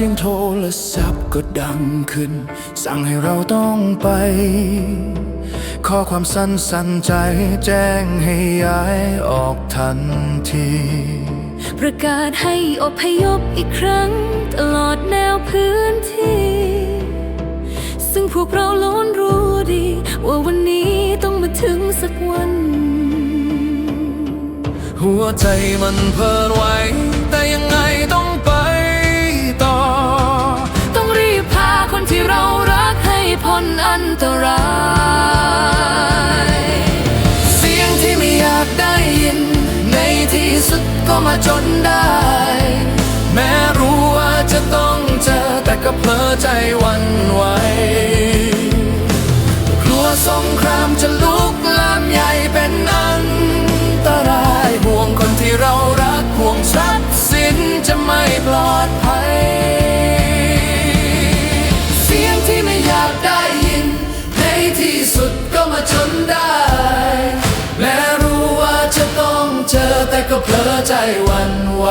สียงโทรศัพท์ก็ดังขึ้น สั่งให้เราต้องไป ข้อความสั้นสั้นใจแจ้งให้ย้ายออกทันที ประกาศให้อพยพอีกครั้ง ตลอดแนวพื้นที่ ซึ่งพวกเราล้นรู้ดี ว่าวันนี้ต้องมาถึงสักวัน หัวใจมันเพ้อไหวแต่ยังไงต้อง พ้นอันตราย เสียงที่ไม่อยากได้ยิน ในที่สุดก็มาจนได้ แม้รู้ว่าจะต้องเจอแต่ก็เพลอใจวันไหวกลัวสงครามจะลุก เพลอใจวันไหว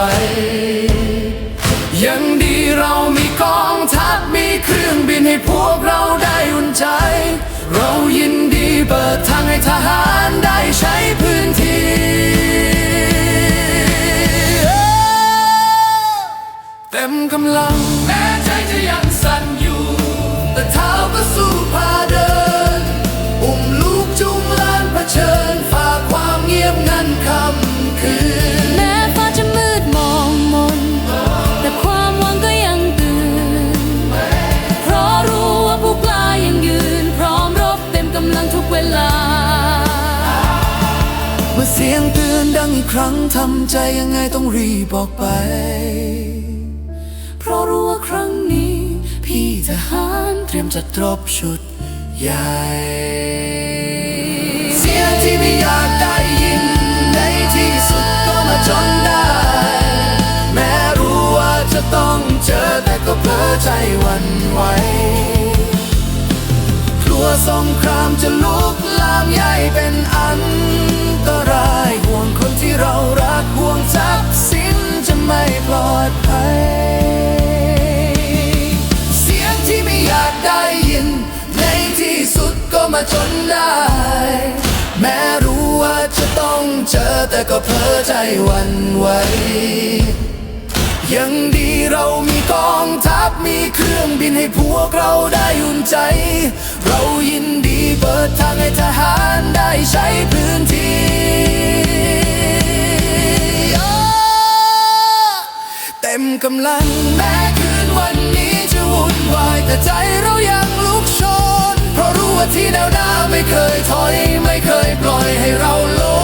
ยังดีเรามีกองทัพมีเครื่องบินให้พวกเราได้อุ่นใจ เรายินดีเปิดทางให้ทหารได้ใช้พื้นที่ เต็มกำลัง มื่อเสียงเตือนดังอีกครั้งทำใจยังไงต้องรีบบอกไป เพราะรู้ว่าครั้งนี้ พี่ทหารเตรียมจัดรบชุดใหญ่ เสียงที่ไม่อยากได้ยินในที่สุดก็มาจนได้ แม้รู้ว่าจะต้องเจอแต่ก็เพลอใจวันไหวกลัวสงครามจะลุกลามใหญ่เป็นอัน ตรายห่วงคนที่เรารักห่วงทรัพย์สินจะไม่ปลอดภัย เสียงที่ไม่อยากได้ยินในที่สุดก็มาจนได้ แม้รู้ว่าจะต้องเจอแต่ก็เพลอใจวันไหวยังดีเรามีกองทัพมีเครื่องบินให้พวกเราได้อุ่นใจ เรายินดีเปิดทางให้ทหารได้ใช้พื้นที่ กำลัง แม้คืนวันนี้จะวุ่นวาย แต่ใจเรายังลุกโชน เพราะรู้ว่าที่แนวหน้าไม่เคยถอย ไม่เคยปล่อยให้เราล้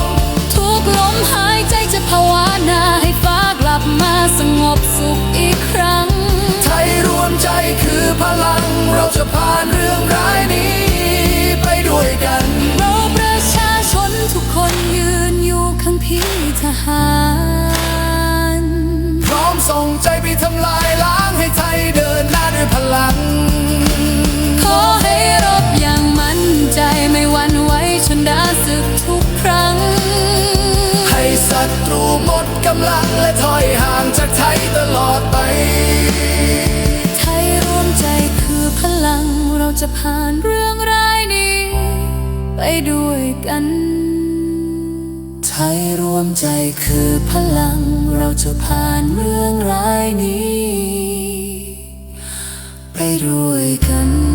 มทุกลมหายใจจะภาวนาให้ฟ้ากลับมาสงบสุขอีกครั้ง ไทยรวมใจคือพลัง เราจะผ่านเรื่องร้าย ตรูหมดกำลังและถอยห่างจากไทยตลอดไป ไทยรวมใจคือพลังเราจะผ่านเรื่องร้ายนี้ ไปด้วยกัน ไทยรวมใจคือพลังเราจะผ่านเรื่องร้ายนี้ ไปด้วยกัน